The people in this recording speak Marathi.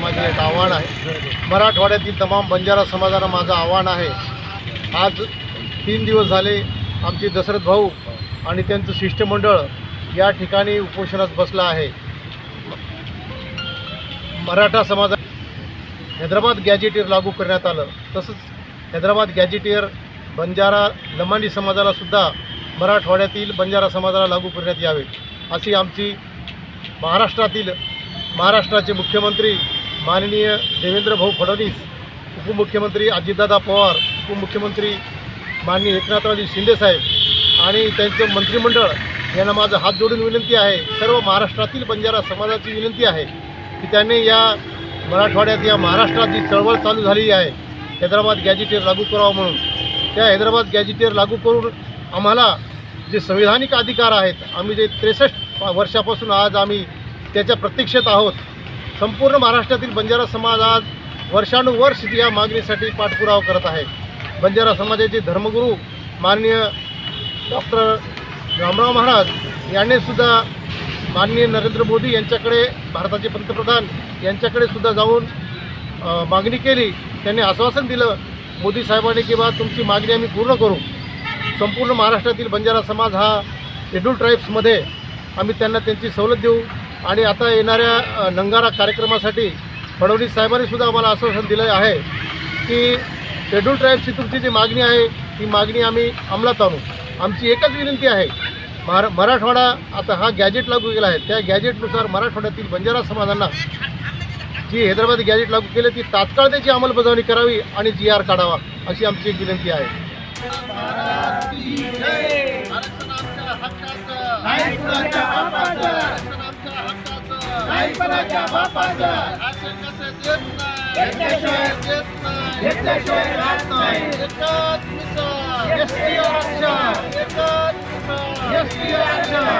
माझे एक आव्हान आहे. मराठवाड्यातील तमाम बंजारा समाजाला माझं आव्हान आहे. आज तीन दिवस झाले आमचे दशरथ भाऊ आणि त्यांचं शिष्टमंडळ या ठिकाणी उपोषणात बसलं आहे. मराठा समाजा हैदराबाद गॅजेटियर लागू करण्यात आलं. तसंच हैदराबाद गॅजेटियर बंजारा लमांडी समाजाला सुद्धा मराठवाड्यातील बंजारा समाजाला लागू करण्यात यावे अशी आमची महाराष्ट्रातील महाराष्ट्राचे मुख्यमंत्री माननीय देवेंद्र भाऊ फडणवीस उपमुख्यमंत्री अजितदादा पवार उपमुख्यमंत्री माननीय एकनाथरावजी शिंदेसाहेब आणि त्यांचं मंत्रिमंडळ यांना माझं हात जोडून विनंती आहे सर्व महाराष्ट्रातील बंजारा समाजाची विनंती आहे की त्यांनी या मराठवाड्यात या महाराष्ट्रात जी चळवळ चालू झालेली आहे हैदराबाद गॅजेटेर लागू करावं म्हणून त्या हैदराबाद गॅजेटियर लागू करून आम्हाला जे संविधानिक अधिकार आहेत आम्ही जे त्रेसष्ट वर्षापासून आज आम्ही त्याच्या प्रतीक्षेत आहोत संपूर्ण महाराष्ट्रातील बंजारा समाज आज वर्षानुवर्ष या मागणीसाठी पाठपुरावा करत आहे. बंजारा समाजाचे धर्मगुरू माननीय डॉक्टर रामराव महाराज यांनीसुद्धा माननीय नरेंद्र मोदी यांच्याकडे भारताचे पंतप्रधान यांच्याकडे सुद्धा जाऊन मागणी केली. त्यांनी आश्वासन दिलं मोदी साहेबांनी किंवा तुमची मागणी आम्ही पूर्ण करू. संपूर्ण महाराष्ट्रातील बंजारा समाज हा शेड्यूल ट्राईब्समध्ये आम्ही त्यांना त्यांची सवलत देऊ. आणि आता येणाऱ्या नंगारा कार्यक्रमासाठी फडणवीस साहेबांनीसुद्धा आम्हाला आश्वासन दिलं आहे की शेड्यूल ट्राईब्सची तुमची जी मागणी आहे ती मागणी आम्ही अंमलात आणू. आमची एकच विनंती आहे महारा मराठवाडा आता हा गॅजेट लागू केला आहे. त्या गॅजेटनुसार मराठवाड्यातील बंजारा समाजांना जी हैदराबाद गॅजेट लागू केली ती तात्काळ त्याची अंमलबजावणी करावी आणि जी आर काढावा अशी आमची एक विनंती आहे. हम